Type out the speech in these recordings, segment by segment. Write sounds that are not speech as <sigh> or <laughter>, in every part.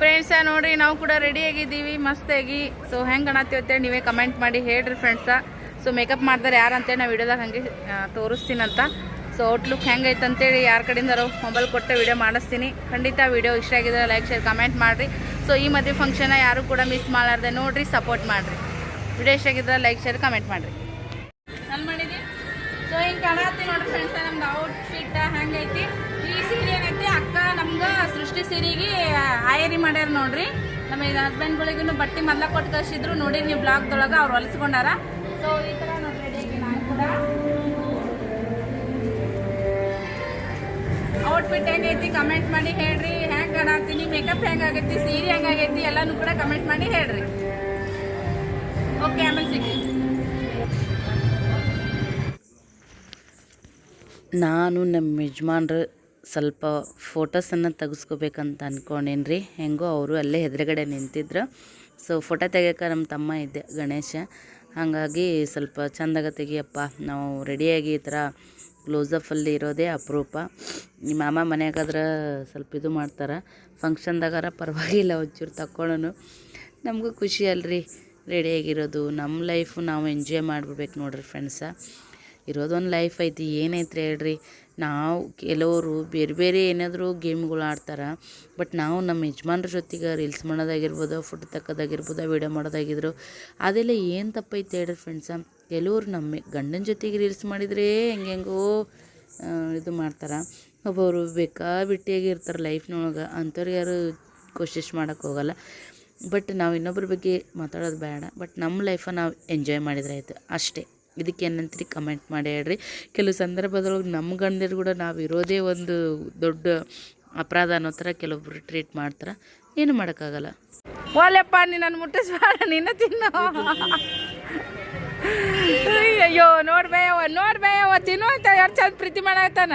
Friends ನೋಡ್ರಿ, ನಾವು ಕೂಡ ರೆಡಿ ಆಗಿದ್ದೀವಿ ಮಸ್ತಾಗಿ ಸೊ ಹೆಂಗೆ ಕಾಣತ್ತೀವಿ ಅಂತೇಳಿ ನೀವೇ ಕಮೆಂಟ್ ಮಾಡಿ ಹೇಳ್ರಿ ಫ್ರೆಂಡ್ಸ ಸೊ ಮೇಕಪ್ ಮಾಡ್ತಾರೆ ಯಾರು ಅಂತೇಳಿ ನಾವು ವಿಡಿಯೋದಾಗ ಹಂಗೆ ತೋರಿಸ್ತೀನಂತ ಸೊ ಔಟ್ಲುಕ್ ಹೆಂಗೈತೆ ಅಂತೇಳಿ ಯಾರ ಕಡೆಯಿಂದಾರು ಮೊಬೈಲ್ ಕೊಟ್ಟೆ ವಿಡಿಯೋ ಮಾಡಿಸ್ತೀನಿ. ಖಂಡಿತ ವಿಡಿಯೋ ಇಷ್ಟ ಆಗಿದ್ರೆ ಲೈಕ್ ಶೇರ್ ಕಮೆಂಟ್ ಮಾಡಿರಿ. ಸೊ ಈ ಮದುವೆ ಫಂಕ್ಷನ್ ಯಾರು ಕೂಡ ಮಿಸ್ ಮಾಡಾರ್ದೆ ನೋಡಿರಿ ಸಪೋರ್ಟ್ ಮಾಡಿರಿ. ವಿಡಿಯೋ ಇಷ್ಟ ಆಗಿದ್ರೆ ಲೈಕ್ ಶೇರ್ ಕಮೆಂಟ್ ಮಾಡಿರಿ. ಸೊ ಹಿಂಗೆ ಕಾಣತ್ತಿ ನೋಡ್ರಿ ಫ್ರೆಂಡ್ಸ್ ನಮ್ದು ಔಟ್ಫಿಟ್ ಹೆಂಗೈತಿ. ಅಕ್ಕ ನಮ್ಗೆ ಸೃಷ್ಟಿ ಸೀರೆಗೆ ಆಯರಿ ಮಾಡ್ಯಾರ ನೋಡ್ರಿ. ನಮ್ಮ ಹಸ್ಬೆಂಡ್ಗಳಿಗೂ ಬಟ್ಟೆ ಮೊದ್ಲ ಕೊಟ್ಟು ಕಳ್ಸಿದ್ರು. ನೋಡಿ ನೀವು ಬ್ಲಾಗ್ದೊಳಗೆ ಅವ್ರು ಹೊಲಿಸ್ಕೊಂಡಾರ. ಸೊ ಈ ಥರ ನೋಡ್ರಿ ರೆಡಿಯಾಗಿ ನಾನು ಕೂಡ. ಔಟ್ಫಿಟ್ ಹೆಂಗೈತಿ ಕಮೆಂಟ್ ಮಾಡಿ ಹೇಳ್ರಿ. ಹೆಂಗೆ ಕಾಣತ್ತೀನಿ ಮೇಕಪ್ ಹೆಂಗಾಗೈತಿ? ಸೀರೆ ಹೆಂಗಾಗೈತಿ? ಎಲ್ಲನೂ ಕೂಡ ಕಮೆಂಟ್ ಮಾಡಿ ಹೇಳ್ರಿ. ಓಕೆ ಆಮೇಲೆ ಸಿಗ್ತೀನಿ. ನಾನು ನಮ್ಮ ಯಜಮಾನ್ರು ಸ್ವಲ್ಪ ಫೋಟೋಸನ್ನು ತೆಗೆಸ್ಕೋಬೇಕಂತ ಅಂದ್ಕೊಂಡೇನಿ ರೀ ಹೆಂಗೋ ಅವರು ಅಲ್ಲೇ ಎದುರುಗಡೆ ನಿಂತಿದ್ರು. ಸೊ ಫೋಟೋ ತೆಗಿಯೋಕೆ ನಮ್ಮ ತಮ್ಮ ಇದ್ದೆ ಗಣೇಶ. ಹಾಗಾಗಿ ಸ್ವಲ್ಪ ಚಂದಾಗ ತೆಗಿಯಪ್ಪ. ನಾವು ರೆಡಿಯಾಗಿ ಈ ಥರ ಕ್ಲೋಸಪ್ಪಲ್ಲಿ ಇರೋದೇ ಅಪರೂಪ. ನಿಮ್ಮ ಮಾಮ ಮನೆಯಾಗಾದ್ರೆ ಸ್ವಲ್ಪ ಇದು ಮಾಡ್ತಾರೆ. ಫಂಕ್ಷನ್ದಾಗಾರ ಪರವಾಗಿಲ್ಲ, ಒಂಚೂರು ತಕ್ಕೊಳ್ಳೋನು ನಮಗೂ ಖುಷಿ ಅಲ್ರಿ. ರೆಡಿಯಾಗಿರೋದು ನಮ್ಮ ಲೈಫು ನಾವು ಎಂಜಾಯ್ ಮಾಡಿಬಿಡ್ಬೇಕು ನೋಡ್ರಿ ಫ್ರೆಂಡ್ಸ ಇರೋದೊಂದು ಲೈಫ್ ಐತಿ. ಏನೈತ್ರಿ ಹೇಳ್ರಿ? ನಾವು ಕೆಲವರು ಬೇರೆ ಬೇರೆ ಏನಾದರೂ ಗೇಮ್ಗಳು ಆಡ್ತಾರೆ, ಬಟ್ ನಾವು ನಮ್ಮ ಯಜಮಾನ್ರ ಜೊತೆಗೆ ರೀಲ್ಸ್ ಮಾಡೋದಾಗಿರ್ಬೋದು ಫೋಟೋ ತಕ್ಕೋದಾಗಿರ್ಬೋದು ವೀಡಿಯೋ ಮಾಡೋದಾಗಿದ್ರು, ಅದೆಲ್ಲ ಏನು ತಪ್ಪೈತೆ ಹೇಳ್ರಿ ಫ್ರೆಂಡ್ಸ ಕೆಲವ್ರು ನಮ್ಮ ಗಂಡನ ಜೊತೆಗೆ ರೀಲ್ಸ್ ಮಾಡಿದರೆ ಹೆಂಗೆಂಗೋ ಇದು ಮಾಡ್ತಾರೆ. ಒಬ್ಬೊಬ್ರು ಬೇಕಾ ಬಿಟ್ಟಿಯಾಗಿ ಇರ್ತಾರೆ ಲೈಫ್ನೊಳಗೆ ಅಂಥವ್ರು ಯಾರು ಕೋಶಿಶ್ ಮಾಡೋಕ್ಕೆ ಹೋಗಲ್ಲ. ಬಟ್ ನಾವು ಇನ್ನೊಬ್ಬರ ಬಗ್ಗೆ ಮಾತಾಡೋದು ಬೇಡ, ಬಟ್ ನಮ್ಮ ಲೈಫನ್ನು ನಾವು ಎಂಜಾಯ್ ಮಾಡಿದ್ರೆ ಆಯ್ತು, ಅಷ್ಟೇ. ಇದಕ್ಕೆ ಏನಂತೀರಿ? ಕಮೆಂಟ್ ಮಾಡಿ ಹೇಳ್ರಿ. ಕೆಲವು ಸಂದರ್ಭದೊಳಗೆ ನಮ್ಮ ಗಂಡರು ಕೂಡ ನಾವು ಇರೋದೇ ಒಂದು ದೊಡ್ಡ ಅಪರಾಧ ಅನ್ನೋ ಥರ ಕೆಲವೊಬ್ರು ಟ್ರೀಟ್ ಮಾಡ್ತಾರೆ. ಏನು ಮಾಡೋಕ್ಕಾಗಲ್ಲ. ಓಲೆಪ್ಪ ನೀ ನನ್ನ ಮುಟ್ಟಿಸ್ಬೇಡ ನಿನ್ನ ತಿನ್ನೋ. ಅಯ್ಯೋ ನೋಡ್ಬೇವ ನೋಡ್ಬೇವ ತಿನ್ನು ಅಂತ ಯಾರು ಚಂದ ಪ್ರೀತಿ ಮಾಡತ್ತಾನ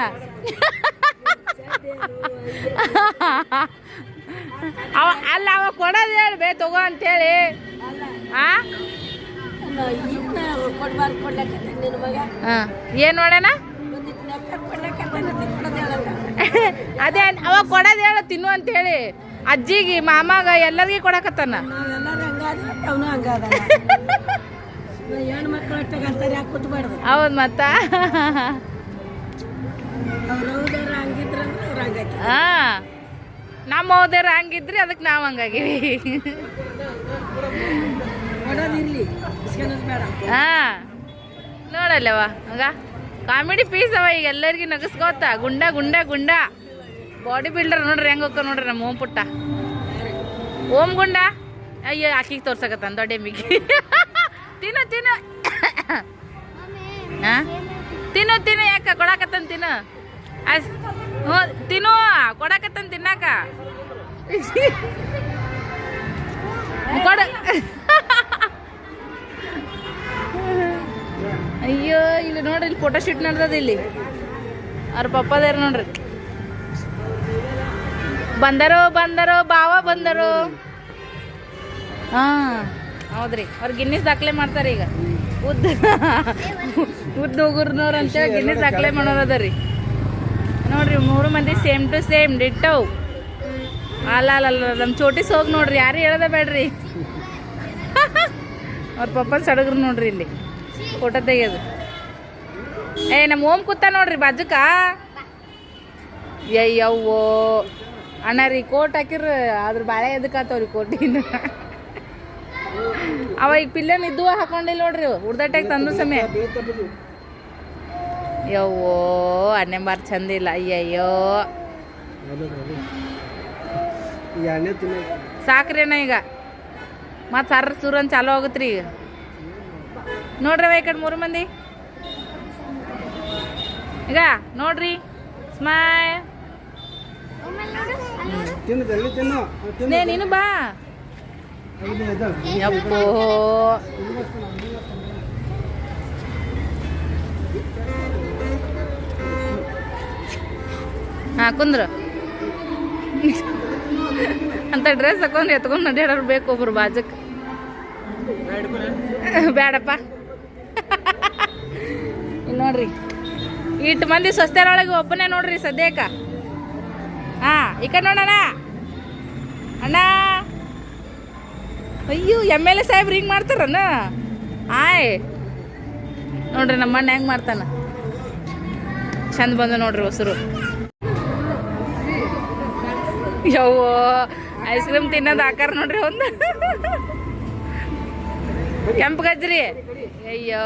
ಅವ, ಅಲ್ಲ, ಅವ ಕೊಡೋದು ಹೇಳ್ಬೇ, ತಗೋ ಅಂತೇಳಿ. ಆ ಕೊಡ್ಬಾರ್ದು ಕೊಡ್ಲಕ್ಕ ನಿನ್ನ ಮಗ ಹಾಂ ಏನು ನೋಡೋಣ ಅದೇ ಅವ ಕೊಡೋದು ಹೇಳ ತಿನ್ನು ಅಂತ ಹೇಳಿ. ಅಜ್ಜಿಗೆ ಮಾಮಾಗ ಎಲ್ಲರಿಗೂ ಕೊಡಕತ್ತಾನ. ಹೌದ್ ಮತ್ತ? ಹಾ ನಮ್ಮ ಹೋದ್ರ ಹಂಗಿದ್ರಿ ಅದಕ್ಕೆ ನಾವು ಹಂಗಾಗಿವಿ ಹಾ. ನೋಡಲ್ಲವ ಹಂಗ ಕಾಮಿಡಿ ಪೀಸ್ ಅವ ಈಗ ಎಲ್ಲರಿಗೂ ನಗಸ್ಕೋತ ಗುಂಡ ಗುಂಡ ಗುಂಡ. ಬಾಡಿ ಬಿಲ್ಡರ್ ನೋಡ್ರಿ ಹೆಂಗೆ ಹೋಗ್ತಾವ ನೋಡ್ರಿ ನಮ್ಮ ಓಂ ಪುಟ್ಟ. ಓಂ ಗುಂಡ? ಅಯ್ಯೋ ಆಕಿಗೆ ತೋರ್ಸಕತ್ತಾನ ದೊಡ್ಡ ಎಮ್ಮಿಗೆ. <laughs> ತಿನ್ನು ತಿನ್ನು. ಹಾ? ತಿನ್ನು ತಿನ್ನು ಯಾಕ ಕೊಡಾಕತ್ತಾನ ತಿನ್ನು? ಅಸ್ ಹ್ಞೂ ತಿನ್ನು ಕೊಡಾಕತ್ತಾನ ತಿನ್ನಾಕ. ಕೊಡ. ಅಯ್ಯೋ, ಇಲ್ಲಿ ನೋಡ್ರಿ, ಇಲ್ಲಿ ಫೋಟೋ ಶೂಟ್ ನಡ್ದದ ಇಲ್ಲಿ. ಅವ್ರ ಪಪ್ಪದಾರ ನೋಡ್ರಿ. ಬಂದರೋ ಬಂದರೋ ಬಾವ ಬಂದರು. ಹಾ, ಹೌದ್ರಿ. ಅವ್ರ ಗಿನ್ನಿಸ್ ದಾಖಲೆ ಮಾಡ್ತಾರೆ ಈಗ. ಉದ್ದ ಉದ್ದ ಹೋಗುರ್ನವ್ರು ಅಂತೇಳಿ ಗಿನ್ನಿಸ್ ದಾಖಲೆ ಮಾಡೋರು ಅದ ರೀ ನೋಡ್ರಿ, ಮೂರು ಮಂದಿ ಸೇಮ್ ಟು ಸೇಮ್ ಡಿಟ್ಟವು. ಅಲ್ಲ ಅಲ್ಲ ಅಲ್ಲ ನಮ್ಮ ಚೋಟಿಸ್ ಹೋಗಿ ನೋಡ್ರಿ, ಯಾರು ಹೇಳದ ಬೇಡ್ರಿ. <laughs> ಅವ್ರ ಪಪ್ಪ ಸಡಗ್ರು ನೋಡ್ರಿ ಇಲ್ಲಿ. ಫೋಟೋ ತೆಗಿಯೋದು. ಏ ನಮ್ಮ ಓಮ್ ಕೂತ ನೋಡ್ರಿ ಬಾಜುಕ. ಅಯ್ಯವ್ವೋ ಅಣ್ಣ ರೀ ಕೋಟ್ ಹಾಕಿರ ಅದ್ರ ಬಾಳೆ ಎದಕ್ಕಾತವ್ರಿ ಕೋಟಿನ ಅವ ಈಗ ಪಿಲ್ಲನ್ ಇದ್ದು ಹಾಕೊಂಡಿಲ್ಲ ನೋಡ್ರಿ ಉಡ್ದಟ್ಟಾಗ ತಂದು ಸಮಯ ಯವ್ವೋ ಅಣ್ಣೆ ಮಾರ್ ಚಂದ ಇಲ್ಲ ಅಯ್ಯಯ್ಯೋ. ಸಾಕ್ರಿ ಅಣ್ಣ ಈಗ. ಮತ್ತೆ ಸರ್ ಸುರನ್ ಚಾಲು ರೀ ಈಗ. ನೋಡ್ರವ ಈ ಕಡೆ ಮೂರು ಮಂದಿ. ಈಗ ನೋಡ್ರಿ ಸ್ಮೈಲ್ ನೀನು ಬಾ. ಅಪ್ಪೋ ಹಾ ಕುಂದ್ರು. ಅಂತ ಡ್ರೆಸ್ ಹಾಕೊಂಡು ಎತ್ಕೊಂಡು ಅಡ್ಡಾಡೋರು ಬೇಕು ಒಬ್ರು ಬಾಜಕ್. ಬೇಡಪ್ಪ <laughs> ನೋಡ್ರಿ. ಇಟ್ಟು ಮಂದಿ ಸ್ವಸ್ಥರೊಳಗೆ ಒಬ್ಬನೇ ನೋಡ್ರಿ ಸದ್ಯಕ್ಕ. ಹಾ, ಈ ಕಡೆ ನೋಡೋಣ ಅಣ್ಣ. ಅಯ್ಯೋ, ಎಂ ಎಲ್ ಎ ಸಾಹೇಬ್ರು ಹಿಂಗೆ ಮಾಡ್ತಾರನ? ಆಯ್. ನೋಡ್ರಿ ನಮ್ಮ ಅಣ್ಣ ಹೆಂಗೆ ಮಾಡ್ತಾನ. ಚಂದ ಬಂದು ನೋಡ್ರಿ ಹೊಸರು ಯವ್ವೋ ಐಸ್ ಕ್ರೀಮ್ ತಿನ್ನೋದು ಆಕಾರ ನೋಡ್ರಿ ಒಂದು. ಕೆಂಪು ಗಜ್ರಿ ಅಯ್ಯೋ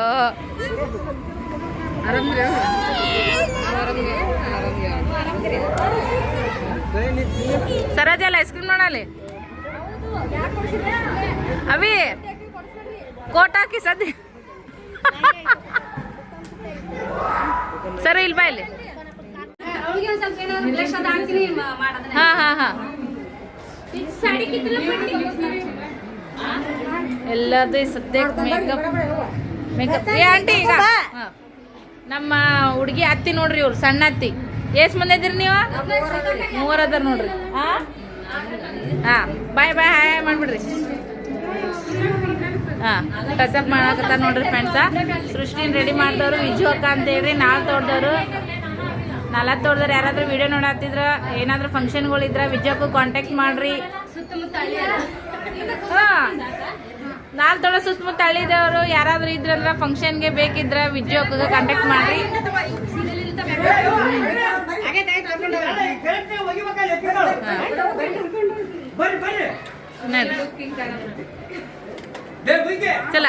ಸರಜಲ್ಲ ಐಸ್ ಕ್ರೀಮ್ ನೋಡಲ್ಲಿ? ಅವಿ ಕೋಟ್ ಹಾಕಿ ಸದ್ಯ. ಸರಿ ಇಲ್ಲಿ ಇಲ್ಲಿ. ಹಾ ಹಾ ಹಾ. ಎಲ್ಲದು ಸದ್ಯಕ್ಕೆ ಮೇಕಪ್ ಮೇಕಪ್ ಏ ಆಂಟಿ ಈಗ. ಹಾ. ನಮ್ಮ ಹುಡುಗಿ ಅತ್ತಿ ನೋಡ್ರಿ ಇವ್ರು ಸಣ್ಣ ಅತ್ತಿ. ಎಷ್ಟ್ ಮಂದಿ ಇದ್ರಿ ನೀವು? ಮೂವರ್ ಅದಾರ ನೋಡ್ರಿ. ಹಾ ಹಾ ಬಾಯ್ ಬಾಯ್ ಹಾಯ್ ಮಾಡ್ಬಿಡ್ರಿ. ಹಾ ಟಚಪ್ ಮಾಡಕತ್ತಾರ ನೋಡ್ರಿ ಫ್ರೆಂಡ್ಸ ಸೃಷ್ಟಿನ ರೆಡಿ ಮಾಡ್ದವ್ರು ವಿಜು ಅಕ್ಕ ಅಂತ ಹೇಳ್ರಿ ನಾಲ್ಕು ತೋಡ್ದವ್ರು ನಾಲ್ಕು ತೋಡ್ದವ್ರು ಯಾರಾದ್ರೂ ವಿಡಿಯೋ ನೋಡತ್ತಿದ್ರ ಏನಾದ್ರೂ ಫಂಕ್ಷನ್ಗಳಿದ್ರ ವಿಜಯಕ್ಕೂ ಕಾಂಟ್ಯಾಕ್ಟ್ ಮಾಡ್ರಿ. ಹಾ. ನಾಲ್ ತೊಳೆ ಸುತ್ತಮುತ್ತ ಹಳ್ಳಿದವರು ಯಾರಾದ್ರೂ ಇದ್ರಂದ್ರ ಫಂಕ್ಷನ್ಗೆ ಬೇಕಿದ್ರ ವಿಜಯೋಗ ಕಾಂಟ್ಯಾಕ್ಟ್ ಮಾಡ್ರಿ. ಚಲ.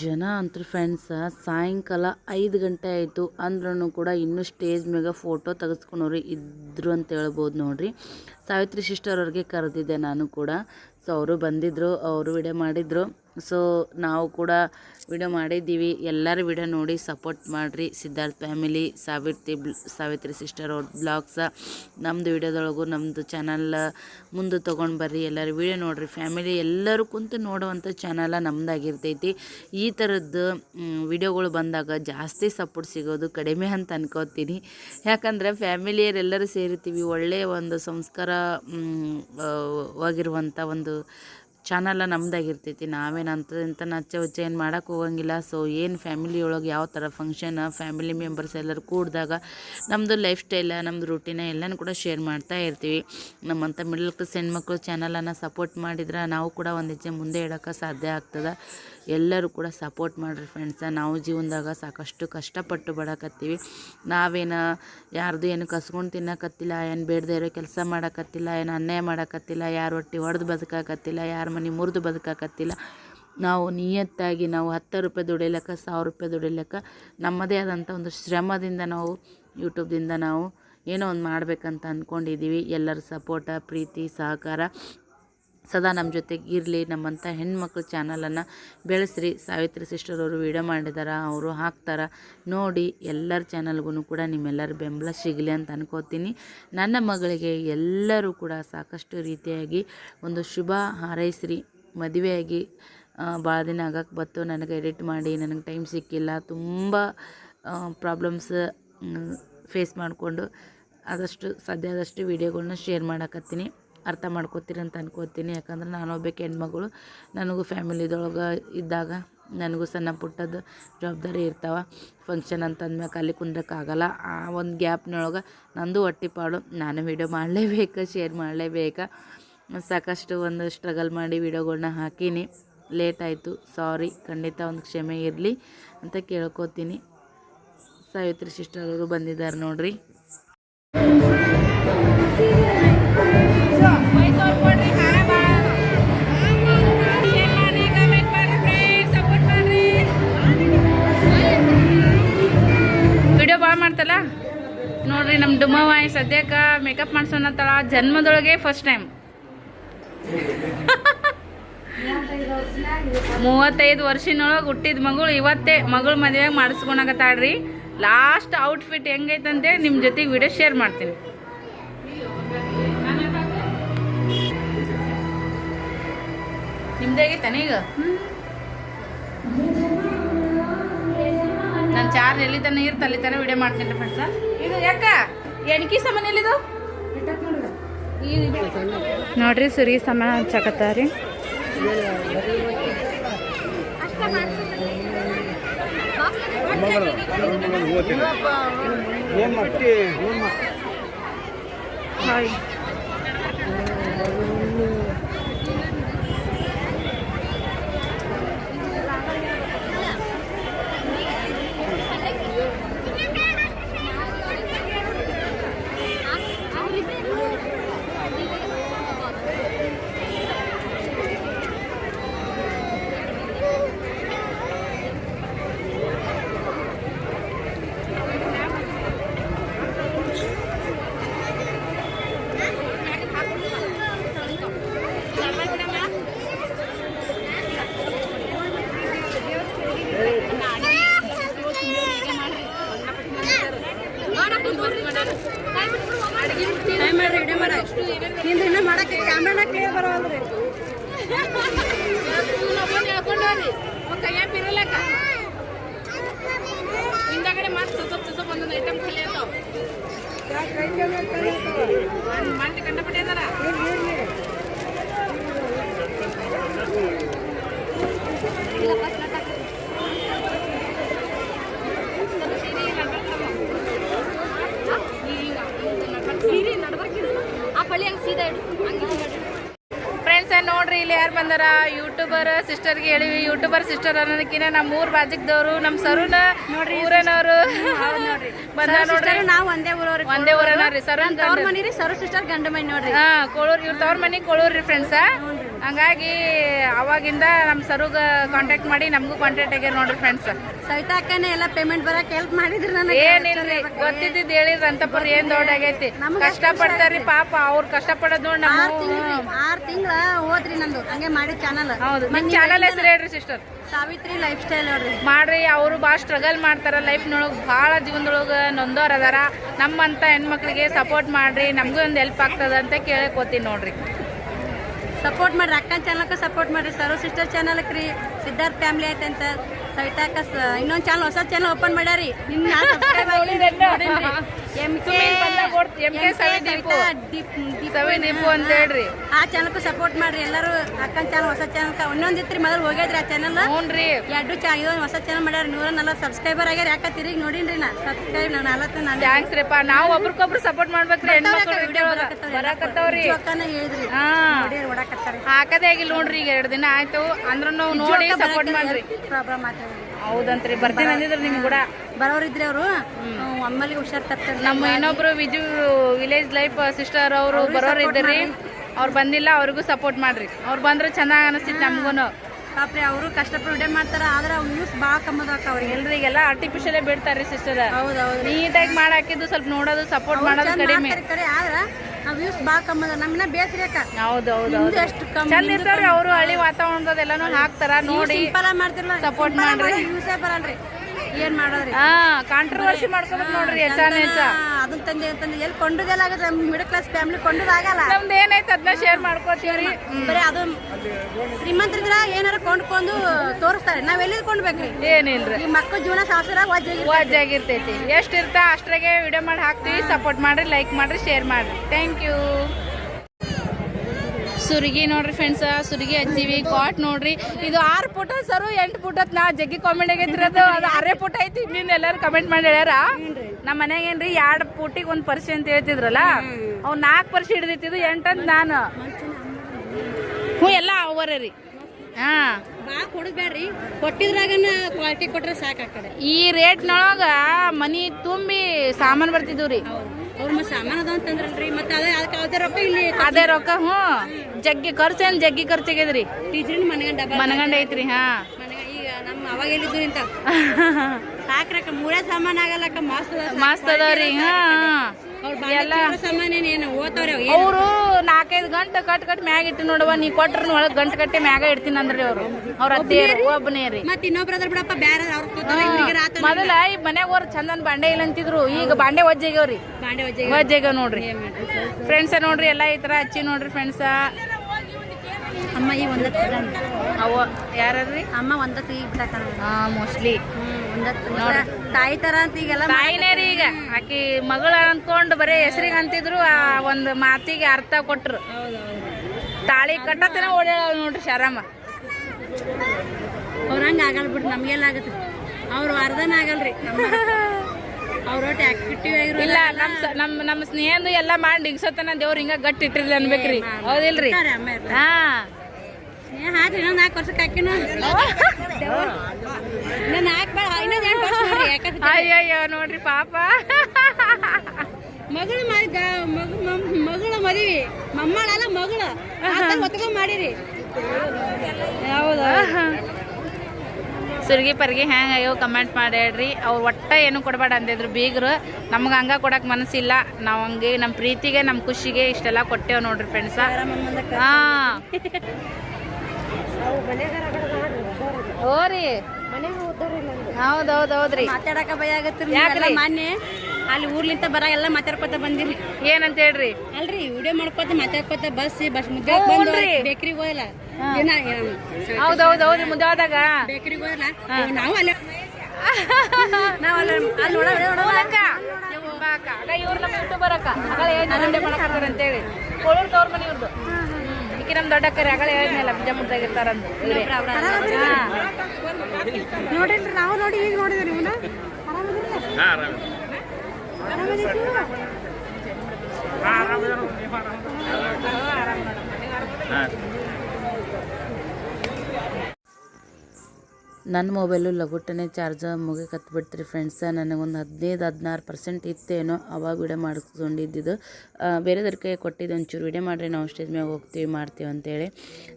ಜನ ಅಂತೂ ಫ್ರೆಂಡ್ಸ ಸಾಯಂಕಾಲ ಐದು ಗಂಟೆ ಆಯಿತು. ಅಂದ್ರೂ ಕೂಡ ಇನ್ನೂ ಸ್ಟೇಜ್ ಮ್ಯಾಗ ಫೋಟೋ ತೆಗೆಸ್ಕೊಳೋರು ಇದ್ರು ಅಂತ ಹೇಳ್ಬೋದು ನೋಡಿರಿ. ಸಾವಿತ್ರಿ ಸಿಸ್ಟರ್ ಅವ್ರಿಗೆ ಕರೆದಿದ್ದೆ ನಾನು ಕೂಡ. ಸೊ ಅವರು ಬಂದಿದ್ದರು ಅವರು ವಿಡಿಯೋ ಮಾಡಿದರು. ಸೊ ನಾವು ಕೂಡ ವಿಡಿಯೋ ಮಾಡಿದ್ದೀವಿ. ಎಲ್ಲರೂ ವಿಡಿಯೋ ನೋಡಿ ಸಪೋರ್ಟ್ ಮಾಡಿರಿ. ಸಿದ್ಧಾರ್ಥ ಫ್ಯಾಮಿಲಿ ಸಾವಿತ್ರಿ ಬ್ಲ್ ಸಾವಿತ್ರಿ ಸಿಸ್ಟರ್ ಅವ್ರ ಬ್ಲಾಗ್ಸ ನಮ್ಮದು ವಿಡಿಯೋದೊಳಗು ನಮ್ಮದು ಚಾನಲ್ ಮುಂದೆ ತೊಗೊಂಡು ಬರ್ರಿ. ಎಲ್ಲರೂ ವಿಡಿಯೋ ನೋಡಿರಿ. ಫ್ಯಾಮಿಲಿ ಎಲ್ಲರೂ ಕುಂತು ನೋಡುವಂಥ ಚಾನಲ ನಮ್ಮದಾಗಿರ್ತೈತಿ ಈ ಥರದ್ದು ವಿಡಿಯೋಗಳು ಬಂದಾಗ ಜಾಸ್ತಿ ಸಪೋರ್ಟ್ ಸಿಗೋದು ಕಡಿಮೆ ಅಂತ ಅನ್ಕೋತೀನಿ. ಯಾಕಂದರೆ ಫ್ಯಾಮಿಲಿಯರೆಲ್ಲರೂ ಸೇರಿರ್ತೀವಿ. ಒಳ್ಳೆಯ ಒಂದು ಸಂಸ್ಕಾರ ಮ್, ವಾಗಿರುವಂಥ ಒಂದು ಚಾನಲ ನಮ್ದಾಗಿರ್ತೈತಿ. ನಾವೇನು ಅಂಥದ್ದು ನಚ್ಚ ಉಚ್ಚ ಏನು ಮಾಡೋಕ್ಕೆ ಹೋಗಂಗಿಲ್ಲ. ಸೊ ಏನು ಫ್ಯಾಮಿಲಿ ಒಳಗೆ ಯಾವ ಥರ ಫಂಕ್ಷನ್ ಫ್ಯಾಮಿಲಿ ಮೆಂಬರ್ಸ್ ಎಲ್ಲರೂ ಕೂಡಿದಾಗ ನಮ್ಮದು ಲೈಫ್ ಸ್ಟೈಲ ನಮ್ಮದು ರೂಟೀನ ಎಲ್ಲನೂ ಕೂಡ ಶೇರ್ ಮಾಡ್ತಾ ಇರ್ತೀವಿ. ನಮ್ಮಂಥ ಮಿಡಲ್ ಕ್ಲಾಸ್ ಹೆಣ್ಮಕ್ಳು ಚಾನಲನ್ನು ಸಪೋರ್ಟ್ ಮಾಡಿದ್ರೆ ನಾವು ಕೂಡ ಒಂದು ಹೆಜ್ಜೆ ಮುಂದೆ ಇಡೋಕ್ಕೆ ಸಾಧ್ಯ ಆಗ್ತದೆ. ಎಲ್ಲರೂ ಕೂಡ ಸಪೋರ್ಟ್ ಮಾಡ್ರಿ ಫ್ರೆಂಡ್ಸ ನಾವು ಜೀವನದಾಗ ಸಾಕಷ್ಟು ಕಷ್ಟಪಟ್ಟು ಬಡಕತ್ತೀವಿ. ನಾವೇನು ಯಾರ್ದು ಏನು ಕಸ್ಕೊಂಡು ತಿನ್ನಕತ್ತಿಲ್ಲ, ಏನು ಬೇಡದೇ ಇರೋ ಕೆಲಸ ಮಾಡಕತ್ತಿಲ್ಲ, ಏನು ಅನ್ಯಾಯ ಮಾಡಕತ್ತಿಲ್ಲ, ಯಾರು ಹೊಟ್ಟೆ ಹೊಡೆದು ಬದುಕಾಕತ್ತಿಲ್ಲ, ಯಾರ ಮನೆ ಮುರಿದು ಬದುಕಾಕತ್ತಿಲ್ಲ. ನಾವು ನಿಯತ್ತಾಗಿ ನಾವು ಹತ್ತು ರೂಪಾಯಿ ದುಡಿಲಿಕ್ಕೆ ಸಾವಿರ ರೂಪಾಯಿ ದುಡಿಲಿಕ್ಕೆ ನಮ್ಮದೇ ಆದಂಥ ಒಂದು ಶ್ರಮದಿಂದ ನಾವು ಯೂಟ್ಯೂಬ್ದಿಂದ ನಾವು ಏನೋ ಒಂದು ಮಾಡಬೇಕಂತ ಅಂದ್ಕೊಂಡಿದ್ದೀವಿ. ಎಲ್ಲರ ಸಪೋರ್ಟ, ಪ್ರೀತಿ, ಸಹಕಾರ. ಸದಾ ನಮ್ಮ ಜೊತೆಗೆ ಇರಲಿ ನಮ್ಮಂಥ ಹೆಣ್ಮಕ್ಳು ಚಾನಲನ್ನು ಬೆಳೆಸ್ರಿ. ಸಾವಿತ್ರಿ ಸಿಸ್ಟರ್ ಅವರು ವೀಡಿಯೋ ಮಾಡಿದಾರ, ಅವರು ಹಾಕ್ತಾರ. ನೋಡಿ ಎಲ್ಲರ ಚಾನಲ್ಗೂ ಕೂಡ ನಿಮ್ಮೆಲ್ಲರ ಬೆಂಬಲ ಸಿಗಲಿ ಅಂತ ಅನ್ಕೋತೀನಿ. ನನ್ನ ಮಗಳಿಗೆ ಎಲ್ಲರೂ ಕೂಡ ಸಾಕಷ್ಟು ರೀತಿಯಾಗಿ ಒಂದು ಶುಭ ಹಾರೈಸ್ರಿ. ಮದುವೆಯಾಗಿ ಭಾಳ ದಿನ ಆಗಕ್ಕೆ ಬತ್ತು ನನಗೆ ಎಡಿಟ್ ಮಾಡಿ, ನನಗೆ ಟೈಮ್ ಸಿಕ್ಕಿಲ್ಲ. ತುಂಬ ಪ್ರಾಬ್ಲಮ್ಸ್ ಫೇಸ್ ಮಾಡಿಕೊಂಡು ಆದಷ್ಟು ಸಾಧ್ಯ ಆದಷ್ಟು ವೀಡಿಯೋಗಳ್ನ ಶೇರ್ ಮಾಡಕತ್ತೀನಿ. ಅರ್ಥ ಮಾಡ್ಕೋತೀರಿ ಅಂತ ಅನ್ಕೋತೀನಿ. ಯಾಕಂದ್ರೆ ನಾನು ಒಬ್ಬಕ್ಕೆ ಹೆಣ್ಮಗಳು, ನನಗೂ ಫ್ಯಾಮಿಲಿದೊಳಗೆ ಇದ್ದಾಗ ನನಗೂ ಸಣ್ಣ ಪುಟ್ಟದ ಜವಾಬ್ದಾರಿ ಇರ್ತಾವೆ. ಫಂಕ್ಷನ್ ಅಂತಂದ್ಮ್ಯಾಕೆ ಅಲ್ಲಿ ಕುಂದ್ರಕ್ಕಾಗಲ್ಲ ಆ ಒಂದು ಗ್ಯಾಪ್ನೊಳಗೆ ನಂದು ಹೊಟ್ಟಿ ಪಾಡು. ನಾನು ವೀಡಿಯೋ ಮಾಡಲೇಬೇಕು ಶೇರ್ ಮಾಡಲೇಬೇಕು. ಸಾಕಷ್ಟು ಒಂದು ಸ್ಟ್ರಗಲ್ ಮಾಡಿ ವೀಡಿಯೋಗಳನ್ನ ಹಾಕೀನಿ. ಲೇಟ್ ಆಯಿತು. ಸಾರಿ ಖಂಡಿತ ಒಂದು ಕ್ಷಮೆ ಇರಲಿ ಅಂತ ಕೇಳ್ಕೊತೀನಿ. ಸಾವಿತ್ರಿ ಸಿಸ್ಟರ್ ಅವರು ಬಂದಿದ್ದಾರೆ ನೋಡ್ರಿ. ವಿಡಿಯೋ ನೋಡ್ರಿ ನಮ್ಮ ಡುಮ್ಮವಾಯಿ ಸದ್ಯಕ್ಕೆ ಮೇಕಪ್ ಮಾಡ್ಸೋಣತ್ತಳ ಜನ್ಮದೊಳಗೆ ಫಸ್ಟ್ ಟೈಮ್ <laughs> ಮೂವತ್ತೈದು ವರ್ಷನೊಳಗೆ ಹುಟ್ಟಿದ ಮಗಳು ಇವತ್ತೇ ಮಗಳು ಮದುವೆಗೆ ಮಾಡಿಸ್ಕೊಳಕತ್ತಾಳ್ರಿ ಲಾಸ್ಟ್ ಔಟ್ಫಿಟ್ ಹೆಂಗೈತಂತೆ ನಿಮ್ಮ ಜೊತೆಗೆ ವಿಡಿಯೋ ಶೇರ್ ಮಾಡ್ತೀನಿ. ನಿಮ್ದೇ ಆಗೈತಾನೆ ಈಗ? ನಾನು ಚಾರ್ಜ್ ಎಲ್ಲಿ ತನ ಇರ್ತ ಅಲ್ಲಿ ತನ ವಿಡಿಯೋ ಮಾಡ್ತೀನಿ ಫ್ರೆಂಡ್ಸ ಇದು ಯಾಕ? ಎಣ್ಕಿ ಸಾಮಾನು ಎಲ್ಲಿದು? ನೋಡ್ರಿ ಸುರಿ ಸಾಮಾನು ಹಂಚಕತ್ತಾರಿ ಹಾಯ್ ಹಿಂದಗಡೆ ಮತ್ತೆ ಸ್ವಲ್ಪ ಸ್ವಲ್ಪ ಒಂದೊಂದು ಐಟಮ್ ಖಾಲಿ ಆಗ್ತಾವ ಮಂದಿ ಕಂಡಪಟ್ಟೆ ಅದಾರ ನೋಡ್ರಿ ಇಲ್ಲಿ ಯಾರು ಬಂದಾರ ಯೂಟ್ಯೂಬರ್ ಸಿಸ್ಟರ್ಗೆ ಹೇಳಿವಿ ಯೂಟ್ಯೂಬರ್ ಸಿಸ್ಟರ್ ಅನ್ನೋದಕ್ಕಿಂತ ನಮ್ಮ ಊರ್ ಬಾಜಿಕ್ದವ್ರು ನಮ್ಮ ಸರುನ ಊರನವರು. ಬಂದ ನೋಡ್ರಿ. ನಾವು ಒಂದೇ ಊರವ್ರಿ ಒಂದೇ ಊರನವ್ರಿ ಸರುನ್ ತವ್ರ ಮನಿ ರೀ ಸರು ಸಿಸ್ಟರ್ ಗಂಡ ಮನಿ ನೋಡ್ರಿ. ಹಾ ಕೋಳೂರ್ ಇವ್ರ ತವ್ರ ಮನಿ ಕೋಳೂರ್ ಫ್ರೆಂಡ್ಸ ಹಂಗಾಗಿ ಅವಾಗಿಂದ ನಮ್ಮ ಸರುಗ ಕಾಂಟ್ಯಾಕ್ಟ್ ಮಾಡಿ ನಮಗೂ ಕಾಂಟ್ಯಾಕ್ಟ್ ಆಗ್ಯಾರ ನೋಡ್ರಿ ಫ್ರೆಂಡ್ಸ್ ಸವಿತಾ ಅಕ್ಕನೇ ಎಲ್ಲ ಪೇಮೆಂಟ್ ಬರಕ್ ಹೆಲ್ಪ್ ಮಾಡಿದ್ರಿ ನನಗೆ. ಏನಿಲ್ರಿ ಗೊತ್ತಿದ್ದಿದ್ದು ಹೇಳಿದ್ರ ಅಂತಪ್ಪ ಏನ್ ದೊಡ್ಡ ಆಗೈತಿ. ಕಷ್ಟ ಪಡ್ತಾರ್ರಿ ಪಾಪ ಅವ್ರು ಕಷ್ಟ ಪಡೋದು ನೋಡಿ ನಮ್ಮ. ಆರ್ ತಿಂಗ್ಳು ಹೋದ್ರಿ ನಂದು. ಹಂಗೆ ಮಾಡಿ ಚಾನಲ್ ಹೌದು ನಿಮ್ ಚಾನಲ್ ಹೆಸರು ಹೇಳ್ರಿ ಸಿಸ್ಟರ್ ಸಾವಿತ್ರಿ ಲೈಫ್ ಸ್ಟೈಲ್ ನೋಡ್ರಿ ಮಾಡ್ರಿ ಅವರು ಭಾಳ ಸ್ಟ್ರಗಲ್ ಮಾಡ್ತಾರ ಲೈಫ್ನೊಳಗೆ ಭಾಳ ಜೀವನದೊಳಗೆ ನೊಂದೋರ್ ಅದಾರ. ನಮ್ಮಂತ ಹೆಣ್ಮಕ್ಳಿಗೆ ಸಪೋರ್ಟ್ ಮಾಡ್ರಿ ನಮಗೂ ಒಂದು ಹೆಲ್ಪ್ ಆಗ್ತದ ಅಂತ ಕೇಳಕ್ ಓದ್ತೀನಿ ನೋಡ್ರಿ. ಸಪೋರ್ಟ್ ಮಾಡ್ರಿ, ಅಕ್ಕನ ಚಾನಲ್ಗೂ ಸಪೋರ್ಟ್ ಮಾಡ್ರಿ. ಸರ್ವ ಸಿಸ್ಟರ್ ಚಾನಲ್ಗೆ ರೀ ಸಿದ್ಧಾರ್ಥ ಫ್ಯಾಮಿಲಿ ಐತೆ ಅಂತ ಸವಿತಾ ಇನ್ನೊಂದು ಚಾನಲ್ ಹೊಸ ಚಾನಲ್ ಓಪನ್ ಮಾಡ್ಯಾರಿ. ನಿನ್ನ ಸಬ್ಸ್ಕ್ರೈಬ್ ಕೆ ಅಂತ ಹೇಳ್ರಿ. ಆ ಚಾನಲ್ ಸಪೋರ್ಟ್ ಮಾಡ್ರಿ ಎಲ್ಲರೂ ಅಕ್ಕನ ಚಾನಲ್ ಹೊಸ ಚಾನಲ್ ಇನ್ನೊಂದ್ ಇತ್ರಿ ಮೊದಲು ಹೋಗ್ಯದ್ರಿ ಆ ಚಾನಲ್ ಹ್ಞೂನ್ರಿ ಎರಡು ಚಾ ಇದೊಂದು ಹೊಸ ಚಾನಲ್ ಮಾಡ್ಯಾರ ನೂರ ನಲ್ವತ್ತು ಸಬ್ಸ್ಕ್ರೈಬರ್ ಆಗ್ಯಾರ ಯಾಕೆ ತಿರುಗಿ ನೋಡಿನ್ರಿ ನಾ ಸಬ್ಸ್ಕ್ರೈಬ್ ನಾನು ನಲ್ವತ್ತು ನಾನು ಥ್ಯಾಂಕ್ಸ್ ರೀಪ್ಪ ನಾವು ಒಬ್ರಿಗೊಬ್ರು ಸಪೋರ್ಟ್ ಮಾಡ್ಬೇಕ್ರಿ ಹೆಣ್ಮಕ್ಳು ವಿಡಿಯೋ ಬರಾಕತ್ತವ್ರಿ ಅಕ್ಕನ ಹೇಳಿದ್ರಿ. ಹಾ. ನೋಡಿ ಓಡಾಕತ್ತಾರೆ ಹಾಕದೇ ಆಗಿಲ್ಲ ನೋಡ್ರಿ ಈಗ ಎರಡು ದಿನ ಆಯ್ತು. ಅಂದ್ರ ನೋಡಿ ಸಪೋರ್ಟ್ ಮಾಡ್ರಿ. ಪ್ರಾಬ್ಲಮ್ ಮಾತಾಡಿ ಹೌದಂತ್ರಿ. ಬರ್ತೀನಿ ಅಂದಿದ್ರು ನಿಮ್ಗೆ ಕೂಡ. ಬರೋರಿದ್ರೆ ಅವರು ಅಮ್ಮಲ್ಲಿ ಹುಷಾರ್ ತರ್ತಾರೆ. ನಮ್ಮ ಇನ್ನೊಬ್ರು ವಿಜು ವಿಲೇಜ್ ಲೈಫ್ ಸಿಸ್ಟರ್ ಅವರು ಬರೋರು ಇದ್ದರಿ ಅವ್ರು ಬಂದಿಲ್ಲ ಅವ್ರಿಗೂ ಸಪೋರ್ಟ್ ಮಾಡ್ರಿ. ಅವ್ರು ಬಂದ್ರೆ ಚೆನ್ನಾಗಿ ಅನಿಸ್ತಿತ್ತು ನಮಗೂ ಪಾಪ್ರಿ ಅವರು ಕಷ್ಟಪಟ್ಟು ವಿಡಿಯೋ ಮಾಡ್ತಾರ ಆದ್ರೆ ಅವ್ರು ಯೂಸ್ ಭಾಳ ಕಮ್ಮದಾಕ ಅವ್ರಿಗೆ. ಎಲ್ರಿಗೆಲ್ಲ ಆರ್ಟಿಫಿಷಿಯಲೇ ಬಿಡ್ತಾರ್ರಿ ಸಿಸ್ಟರ್ ಹೌದೌದು ನೀಟಾಗಿ ಮಾಡಾಕಿದ್ದು ಸ್ವಲ್ಪ ನೋಡೋದು ಸಪೋರ್ಟ್ ಮಾಡೋದು ಕಡಿಮೆ. ಆದ್ರ ಆ ವ್ಯೂಸ್ ಭಾಳ ಕಮ್ಮದ ನಮ್ಮನ್ನ ಬೇಸ್ರಿ ಅಕ್ಕ. ಹೌದು ಹೌದು ಹೌದು. ಎಷ್ಟು ಕಮ್ಮಿ. ಚಂದ ಇರ್ತಾವ್ರಿ ಅವರು ಹಳ್ಳಿ ವಾತಾವರಣದೆಲ್ಲಾನು ಹಾಕ್ತಾರ ನೋಡಿ ಸಿಂಪಲ್ ಮಾಡ್ತಿರಲ್ಲ Support ಮಾಡ್ರಿ. ಯೂಸೇ ಬರಲ್ರಿ. ಏನ್ ಮಾಡೋದ್ರಿ? ಹಾ ಕಾಂಟ್ರವರ್ಸಿ ಮಾಡ್ಕೊಬೇಕು ನೋಡ್ರಿ ಹೆಚ್ಚಾನ ಹೆಚ್ಚ ಅದನ್ನ ತಂದೆ ತಂದೆ ಎಲ್ಲಿ ಕೊಂಡದೆಲ್ಲ ಆಗತ್ತೆ ನಮ್ಮ ಮಿಡಲ್ ಕ್ಲಾಸ್ ಫ್ಯಾಮಿಲಿ ಕೊಂಡದಾಗಲ್ಲ. ನಮ್ದು ಏನೈತೆ ಅದನ್ನ ಶೇರ್ ಮಾಡ್ಕೋತೀವ್ರಿ. ಬರೀ ಅದು ಶ್ರೀಮಂತರಿದ್ರ ಏನಾರ ಕೊಂಡ್ಕೊಂಡು ತೋರಿಸ್ತಾರೆ. ನಾವ್ ಎಲ್ಲಿ ಕೊಂಡ್ಬೇಕ್ರಿ? ಏನಿಲ್ರಿ. ಈ ಮಕ್ಕಳ ಜೀವನ ಸಾಸರ ವಜ್ಜಾಗಿ ವಾಜಾಗಿರ್ತೈತಿ ಎಷ್ಟು ಇರ್ತಾ ಅಷ್ಟ್ರಾಗೆ ವಿಡಿಯೋ ಮಾಡಿ ಹಾಕ್ತೀವಿ. ಸಪೋರ್ಟ್ ಮಾಡ್ರಿ ಲೈಕ್ ಮಾಡ್ರಿ ಶೇರ್ ಮಾಡ್ರಿ. ಥ್ಯಾಂಕ್ ಯು ಸುರ್ಗಿ ನೋಡ್ರಿ ಫ್ರೆಂಡ್ಸ್ ಸುರ್ಗಿ ಹಚ್ಚಿವಿ ಕಾಟ್ ನೋಡ್ರಿ. ಇದು ಆರು ಪುಟ ಸರು ಎಂಟು ಪುಟತ್ ನಾ ಜಗ್ಗಿ ಕಾಮೆಂಟ್ ಆಗೈತ್ರಿ ಅದು ಅದು ಆರೇ ಪುಟ ಐತಿ. ಹಿಂದಿಂದ ಎಲ್ಲಾರು ಕಮೆಂಟ್ ಮಾಡಿ ಹೇಳ್ಯಾರ. ನಮ್ಮ ಮನ್ಯಾಗ ಏನ್ರಿ ಎರಡು ಪುಟಿಗೆ ಒಂದು ಪರ್ಸಿ ಅಂತ ಹೇಳ್ತಿದ್ರಲ್ಲ? ಅವ್ ನಾಲ್ಕು ಪರ್ಸಿ ಹಿಡಿದಿತ್ತಿದ್ದು ಎಂಟಂತ ನಾನು. ಹ್ಞೂ ಎಲ್ಲ ಅವರ ರೀ. ಹಾ. ಕೊಡಬೇಡ್ರಿ ಕೊಟ್ಟಿದ್ರಾಗನ ಕ್ವಾಲಿಟಿ ಕೊಟ್ಟರೆ ಸಾಕು ಆ ಈ ರೇಟ್ನೊಳಗ ಮನಿ ತುಂಬಿ ಸಾಮಾನು ಬರ್ತಿದ್ವು ರೀ. ಅದೇ ರೊಕ್ಕ ಇಲ್ಲಿ ಅದೇ ರೊಕ್ಕ ಹ್ಞೂ. ಜಗ್ಗಿ ಖರ್ಚು ಏನು ಜಗ್ಗಿ ಖರ್ಚಾಗ್ಯದ್ರಿ ಮನೆಗಂಡ ಐತ್ರಿ ಹಾ. ಮನೆಗ ಈಗ ನಮ್ಮ ಅವಾಗ ಎಲ್ಲಿದ್ದು ಅಂತ <laughs> ಸಾಕ್ರಕ್ಕ ಮೂರೇ ಸಾಮಾನು ಆಗಲ್ಲಕ್ಕ ಮಸ್ತ್ ಅದ ಸಾಕ್. ಮಸ್ತ್ ಅದಾವ್ರಿ ಹಾ. ಅವ್ರ ನಾಲ್ಕೈದು ಗಂಟೆ ಕಟ್ ಕಟ್ ಮ್ಯಾಗ ಇಟ್ಟು ನೋಡುವ ನೀ ಕೊಟ್ರ ಒಳಗೆ ಗಂಟೆ ಕಟ್ಟೆ ಮ್ಯಾಗ ಇಡ್ತೀನಿ ಅಂದ್ರಿ ಅವರು ಅವ್ರ ಅತ್ತೇರು ಒಬ್ಬನೇ ರೀ ಮೊದಲ ಈ ಮನ್ಯಾಗ ಅವ್ರ ಚಂದನ್ ಬಾಂಡೆ ಇಲ್ಲ ಅಂತಿದ್ರು ಈಗ ಬಾಂಡೆ ವಜ್ಜೆ ಒಜ್ಜಾಗ್ಯಾವ. ನೋಡ್ರಿ. ಫ್ರೆಂಡ್ಸ ನೋಡ್ರಿ ಎಲ್ಲ ಈ ತರ ಹಚ್ಚಿ ನೋಡ್ರಿ ಫ್ರೆಂಡ್ಸ ಅಮ್ಮ ಈ ಒಂದತ್ತು ಅವ ಯಾರ್ರಿ ಅಮ್ಮ ಒಂದತ್ತು ಈಗ ಮೋಸ್ಟ್ಲಿ ಒಂದತ್ತು ತಾಯಿ ತರ ಅಂತ ಈಗೆಲ್ಲ ತಾಯಿನೇ ರೀ ಈಗ. ಆಕಿ ಮಗಳ ಅನ್ಕೊಂಡು ಬರೀ ಹೆಸರಿಗೆ ಅಂತಿದ್ರು ಆ ಒಂದು ಮಾತಿಗೆ ಅರ್ಥ ಕೊಟ್ರು. ತಾಳಿ ಕಟ್ಟತನ ಓಡಾಳ ನೋಡ್ರಿ ಶಾರಮ್ಮ ಅವ್ರ ಹಂಗ ಆಗಲ್ ಬಿಡ್ರಿ ನಮ್ಗೆಲ್ಲ ಆಗತ್ತೆ. ಅವ್ರು ಅರ್ಧನ ಆಗಲ್ರಿ ಅವ್ರೊಟ್ಟು ಆಕ್ಟಿವ್ ಆಗಿರೋ ಇಲ್ಲ ನಮ್ ನಮ್ ನಮ್ ನಮ್ಮ ಸ್ನೇಹಂದು ಎಲ್ಲ ಮಾಡಿ ನಿಗ್ಸತನ ದೇವ್ರ ಹಿಂಗ ಗಟ್ಟಿ ಇಟ್ಟಿರ್ಲಿ ಅನ್ಬೇಕ್ರಿ. ಹೌದಿಲ್ರಿ. ಹಾ. ಸ್ನೇಹ ಇನ್ನೊಂದು ನಾಲ್ಕು ವರ್ಷಕ್ಕೆ ಹಾಕಿನ ಇನ್ನೊಂದು ನಾಲ್ಕು ಬೇಡ ಇನ್ನೊಂದು ಎಂಟು ವರ್ಷ ನೋಡ್ರಿ ಯಾಕಂದ್ರೆ ಅಯ್ಯಯ್ಯೋ ನೋಡ್ರಿ ಪಾಪ. ಮಗಳು ಮಗಳ ಮದುವೆ. ಮಮ್ಮಳಲ್ಲ ಮಗಳು. ಮಾಡಿರಿ. ಹೌದಾ. ಸುರ್ಗಿ ಪರ್ಗಿ ಹ್ಯಾಂಗ ಅಯ್ಯೋ ಕಮೆಂಟ್ ಮಾಡಿ ಹೇಳ್ರಿ. ಅವ್ರು ಒಟ್ಟ ಏನು ಕೊಡಬೇಡ ಅಂದಿದ್ರು ಬೀಗರು. ನಮ್ಗೆ ಹಂಗ ಕೊಡಕ್ ಮನಸ್ಸಿಲ್ಲ. ನಾವು ಹಂಗೆ ನಮ್ಮ ಪ್ರೀತಿಗೆ ನಮ್ಮ ಖುಷಿಗೆ ಇಷ್ಟೆಲ್ಲ ಕೊಟ್ಟೇವ್ ನೋಡ್ರಿ ಫ್ರೆಂಡ್ಸ ಹಾ. ಓರಿ ಹೌದ್ ಹೌದ್ರಿ ಮಾತಾಡಕ ಭಯ ಆಗತ್ರಿ ಯಾಕ್ರಿ? ಮೊನ್ನೆ ಮಾನ್ಯ. ಅಲ್ಲಿ ಊರ್ಲಿಂತ ಬರ ಎಲ್ಲ ಮಾತಾಡ್ಕೊತ ಬಂದಿರಿ. ಏನಂತ ಹೇಳ್ರಿ ಅಲ್ರಿ ವಿಡಿಯೋ ಮಾಡ್ಕೊತ ಮಾತಾಡ್ಕೊತ ಬಸ್ ಬಸ್ ಮುದ್ದೆ ಹ್ಞೂ, ಹೋಯಲ್ಲ. ಹ್ಞೂನ್ರಿ. ಬೇಕ್ರಿಗೆ ಹೋಗಲ್ಲ ದಿನ ಹೌದ್ ಹೌದ್ರಿ ಮುಂದೆ ಹೋದಾಗ ಬೇಕ್ರಿಗೆ ಹೋಗಲ್ಲ ನಾವು ಅಲ್ಲೇ ನಾವು ಅಲ್ಲೇ ಅಲ್ಲಿ ನೋಡ ಮೂಲಕ ಅಕ್ಕ ಅಕ್ಕ ಇವ್ರು ನಮ್ಮ ಯೂಟ್ಯೂಬರ್ ಅಕ್ಕ ಏನ್ ಮಾಡಕ್ಕಾಗ್ತಾರ ಅಂತೇಳಿ ಕೋಳೂರ್ ತವ್ರ ಮನೆ ಇವ್ರದ್ದು ಈಕಿ ನಮ್ಮ ದೊಡ್ಡ ಅಕ್ಕರಿ ಅಗಳ ಹೇಳಿದ್ನಲ್ಲ ಬಿಜಾಪುರದಾಗ ಹಾ. ನೋಡಿಲ್ರಿ ನಾವು ನೋಡಿ ಈಗ ನೋಡಿದ್ರಿ ನಿಮ್ಮನ್ನ. ನನ್ನ ಮೊಬೈಲು ಲಗುಟ್ಟನೆ ಚಾರ್ಜ್ ಮುಗಿಕತ್ಬಿಡ್ತು ಫ್ರೆಂಡ್ಸ ನನಗೊಂದು ಹದಿನೈದು, ಹದಿನಾರು ಪರ್ಸೆಂಟ್ ಇತ್ತೇನೋ ಅವಾಗ ವಿಡಿಯೋ ಮಾಡಿಸ್ಕೊಂಡಿದ್ದು ಬೇರೆದವ್ರ ಕೈ ಕೊಟ್ಟಿದ್ದು ಒಂಚೂರು ವಿಡಿಯೋ ಮಾಡಿರಿ, ನಾವು ಸ್ಟೇಜ್ ಮ್ಯಾಗ ಹೋಗ್ತೀವಿ, ಮಾಡ್ತೀವಿ ಅಂತೇಳಿ.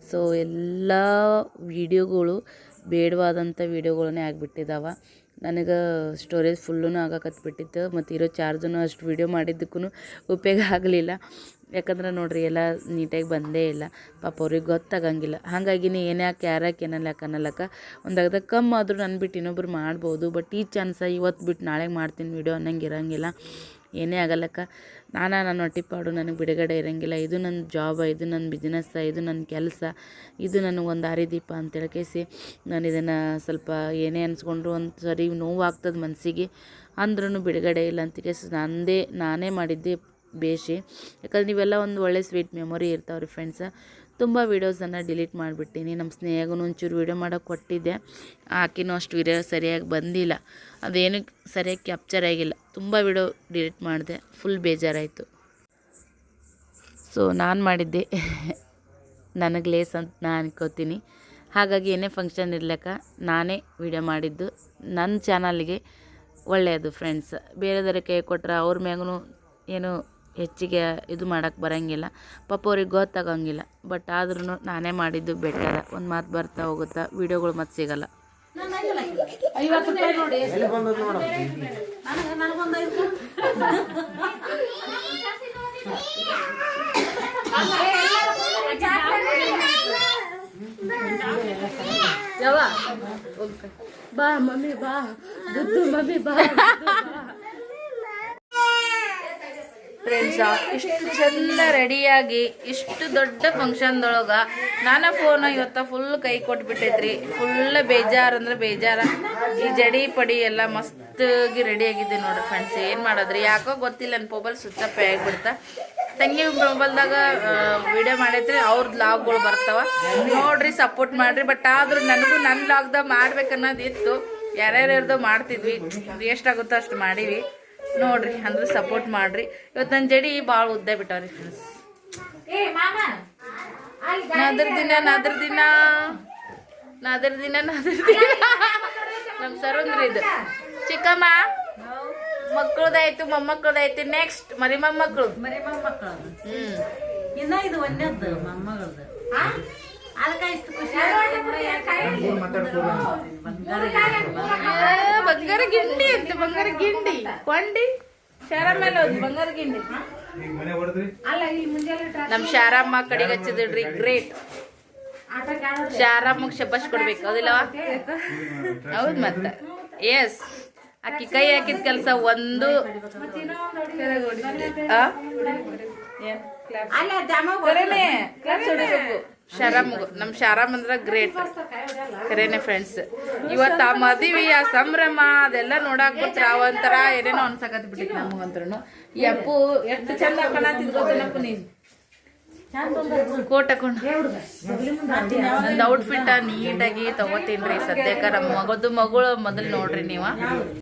ಸೊ ಎಲ್ಲ ವೀಡಿಯೋಗಳು ಬೇಡವಾದಂಥ ವೀಡಿಯೋಗಳನ್ನೇ ಆಗಿಬಿಟ್ಟಿದ್ದಾವೆ ನನಗೆ ಸ್ಟೋರೇಜ್ ಫುಲ್ಲೂ ಆಗಕತ್ಬಿಟ್ಟಿತ್ತು. ಮತ್ತು ಇರೋ ಚಾರ್ಜನ್ನು ಅಷ್ಟು ವೀಡಿಯೋ ಮಾಡಿದ್ದಕ್ಕೂ ಉಪಯೋಗ ಆಗಲಿಲ್ಲ. ಯಾಕಂದ್ರೆ ನೋಡ್ರಿ ಎಲ್ಲ ನೀಟಾಗಿ ಬಂದೇ ಇಲ್ಲ. ಪಾಪ ಅವ್ರಿಗೆ ಗೊತ್ತಾಗಂಗಿಲ್ಲ. ಹಾಗಾಗಿ ನೀ ಏನ್ಯಾಕೆ ಯಾರಕ್ಕೆ ಏನಲ್ಲಕ್ಕ ಅನ್ನಲಕ್ಕ ಒಂದು ಅರ್ಧ ಕಮ್ಮಿ ಆದರೂ ನನ್ನ ಬಿಟ್ಟು ಇನ್ನೊಬ್ರು ಮಾಡ್ಬೋದು. ಬಟ್ ಈ ಚಾನ್ಸ ಇವತ್ತು ಬಿಟ್ಟು ನಾಳೆಗೆ ಮಾಡ್ತೀನಿ ವೀಡಿಯೋ ಅನ್ನಂಗೆ ಇರಂಗಿಲ್ಲ. ಏನೇ ಆಗಲ್ಲಕ್ಕ. ನಾನು ನನ್ನ ಹೊಟ್ಟಿಪಾಡು, ನನಗೆ ಬಿಡುಗಡೆ ಇರೋಂಗಿಲ್ಲ. ಇದು ನನ್ನ ಜಾಬ ಇದು ನನ್ನ ಬಿಸ್ನೆಸ್ಸ ಇದು ನನ್ನ ಕೆಲಸ, ಇದು ನನಗೆ ಒಂದು ದಾರಿದೀಪ ಅಂತ ಕೇಸಿ ನಾನು ಇದನ್ನು ಸ್ವಲ್ಪ ಏನೇ ಅನ್ಸ್ಕೊಂಡ್ರು ಒಂದು ಸರಿ ನೋವಾಗ್ತದೆ ಮನಸ್ಸಿಗೆ ಅಂದ್ರೂ ಬಿಡುಗಡೆ ಇಲ್ಲ ಅಂತ ಕೇಸಿ ನಂದೇ, ನಾನೇ ಮಾಡಿದ್ದೆ ಬೇಷಿ. ಯಾಕಂದ್ರೆ ನೀವೆಲ್ಲ ಒಂದು ಒಳ್ಳೆ ಸ್ವೀಟ್ ಮೆಮೊರಿ ಇರ್ತಾವ್ರಿ ಫ್ರೆಂಡ್ಸ ತುಂಬ ವೀಡಿಯೋಸನ್ನು ಡಿಲೀಟ್ ಮಾಡಿಬಿಟ್ಟಿನಿ. ನಮ್ಮ ಸ್ನೇಹಗೂ ಒಂಚೂರು ವೀಡಿಯೋ ಮಾಡೋಕ್ಕೆ ಕೊಟ್ಟಿದ್ದೆ ಆಕಿನೂ ಅಷ್ಟು ವೀಡಿಯೋ ಸರಿಯಾಗಿ ಬಂದಿಲ್ಲ. ಅದೇನು ಸರಿಯಾಗಿ ಕ್ಯಾಪ್ಚರ್ ಆಗಿಲ್ಲ. ತುಂಬ ವೀಡಿಯೋ ಡಿಲೀಟ್ ಮಾಡಿದೆ. ಫುಲ್ ಬೇಜಾರಾಯಿತು. ಸೊ ನಾನು ಮಾಡಿದ್ದೆ. <laughs> ನನಗೆ ಲೇಸ್ ಅಂತ ನಾನು ಅನ್ಕೋತೀನಿ. ಹಾಗಾಗಿ ಏನೇ ಫಂಕ್ಷನ್ ಇರ್ಲಕ್ಕ, ನಾನೇ ವಿಡಿಯೋ ಮಾಡಿದ್ದು. ನನ್ನ ಚಾನಲ್ಗೆ ಒಳ್ಳೆಯದು ಫ್ರೆಂಡ್ಸ್ ಬೇರೆದವ್ರಿಗೆ ಕೈ ಕೊಟ್ರೆ ಅವ್ರ ಮ್ಯಾಗೂ ಏನು ಹೆಚ್ಚಿಗೆ ಇದು ಮಾಡೋಕ್ಕೆ ಬರೋಂಗಿಲ್ಲ. ಪಾಪ ಅವ್ರಿಗೆ ಗೊತ್ತಾಗಂಗಿಲ್ಲ. ಬಟ್ ಆದ್ರೂ ನಾನೇ ಮಾಡಿದ್ದು ಬೆಟರ ಒಂದು ಮಾತು ಬರ್ತಾ ಹೋಗುತ್ತಾ ವಿಡಿಯೋಗಳು ಮತ್ತೆ ಸಿಗಲ್ಲ. ಬಾ ಮಮ್ಮಿ ಬಾ. ಮಮ್ಮಿ ಬಾ. <laughs> ಫ್ರೆಂಡ್ಸ ಇಷ್ಟು ಚಂದ ರೆಡಿಯಾಗಿ ಇಷ್ಟು ದೊಡ್ಡ ಫಂಕ್ಷನ್ದೊಳಗೆ ನಾನು ಫೋನ್ ಇವತ್ತು ಫುಲ್ ಕೈ ಕೊಟ್ಬಿಟ್ಟೈತ್ರಿ. ಫುಲ್ ಬೇಜಾರು ಅಂದ್ರೆ ಬೇಜಾರ. ಈ ಜಡಿ ಪಡಿ ಎಲ್ಲ ಮಸ್ತಾಗಿ ರೆಡಿ ಆಗಿದ್ದೆ ನೋಡ್ರಿ ಫ್ರೆಂಡ್ಸ್ ಏನು ಮಾಡೋದ್ರಿ? ಯಾಕೋ ಗೊತ್ತಿಲ್ಲ ನನ್ನ ಮೊಬೈಲ್ ಸ್ವಿಚ್ ಅಪ್ ಆಗಿಬಿಡ್ತಾ. ತಂಗಿ ಮೊಬೈಲ್ದಾಗ ವಿಡಿಯೋ ಮಾಡೈತ್ರಿ ಅವ್ರದ್ದು ಲಾಗ್ಗಳು ಬರ್ತಾವ. ನೋಡ್ರಿ ಸಪೋರ್ಟ್ ಮಾಡ್ರಿ ಬಟ್ ಆದ್ರೂ ನನಗೂ ನನ್ನ ಲಾಗ್ದಾಗ ಮಾಡ್ಬೇಕನ್ನೋದು ಇತ್ತು. ಯಾರ್ಯಾರ್ಯಾರ್ದೋ ಮಾಡ್ತಿದ್ವಿ. ಎಷ್ಟಾಗುತ್ತೋ ಅಷ್ಟು ಮಾಡೀವಿ. ನೋಡ್ರಿ ಅಂದ್ರೆ ಸಪೋರ್ಟ್ ಮಾಡ್ರಿ. ಇವತ್ತು ನನ್ನ ಜಡಿ ಭಾಳ ಉದ್ದ ಬಿಟ್ಟವ್ರಿ ಫ್ರೆಂಡ್ಸ್ ನಾದ್ರ ದಿನ ನಾದ್ರ ದಿನ. ನಾದ್ರ ದಿನ ನಾದ್ರ ದಿನ. ನಮ್ಮ ಸರಂದ್ರಿ ಇದು. ಚಿಕ್ಕಮ್ಮ ಮಕ್ಕಳದಾಯ್ತು ಮೊಮ್ಮಕ್ಕಳದಾಯ್ತು. ನೆಕ್ಸ್ಟ್ ಮರಿ ಮೊಮ್ಮಕ್ಕಳು ಮರಿ ಮೊಮ್ಮಕ್ಕಳು ಹ್ಮ್. ಇನ್ನ ಇದು ಒಂದೇದ್ದು ಮೊಮ್ಮಗಳದು. ಬಂಗಾರ ಗಿಂಡಿ ಅಂತ ಬಂಗಾರ ಗಿಂಡಿ? ಕೊಂಡಿ ಶಾರ ಮೇಲೆ ಹೋದ್ ಬಂಗಾರ ಗಿಂಡಿ. ನಮ್ ಶಾರಮ್ಮ ಕಡೆಗೆ ಹಚ್ಚಿದ್ರಿ ಗ್ರೇಟ್. ಶಾರಮ್ಮಗ್ ಶಬ್ಬಸ್ ಕೊಡ್ಬೇಕು ಹೌದಿಲ್ಲವ ಹೌದ್ ಮತ್ತ. ಎಸ್ ಅಕ್ಕಿ ಕೈ ಹಾಕಿದ ಕೆಲಸ ಒಂದು ಅಲ್ಲ claps ಹೊಡಿಬೇಕು. ಶಾರಮ್ಗು ನಮ್ ಶಾರಮ್ ಅಂದ್ರೆ ಗ್ರೇಟ್ ಕರೇನೆ ಫ್ರೆಂಡ್ಸ್ ಇವತ್ತು ಆ ಮದುವೆ, ಆ ಸಂಭ್ರಮ, ಅದೆಲ್ಲ ನೋಡಾಕ್ ಬಿಟ್ರೆ ಒಂಥರ ಏನೇನೋ ಅನ್ಸಕತ್ ಬಿಟ್ಟಿತ್ತು ನಮಗಂತ್ರು ಈ ಅಪ್ಪು ಎಷ್ಟು ಚಂದ ಕಾಣತಿದ್ ಗೊತ್ತೇನಪ್ಪ ನೀನ್? ಕೋಟ್ ಹಾಕೊಂಡು ಒಂದು ಔಟ್ಫಿಟ್ ನೀಟಾಗಿ ತಗೋತೀನಿ ಸದ್ಯಕ್ಕೆ. ನಮ್ಮ ಮಗದು ಮಗಳು ಮೊದಲು ನೋಡ್ರಿ ನೀವು.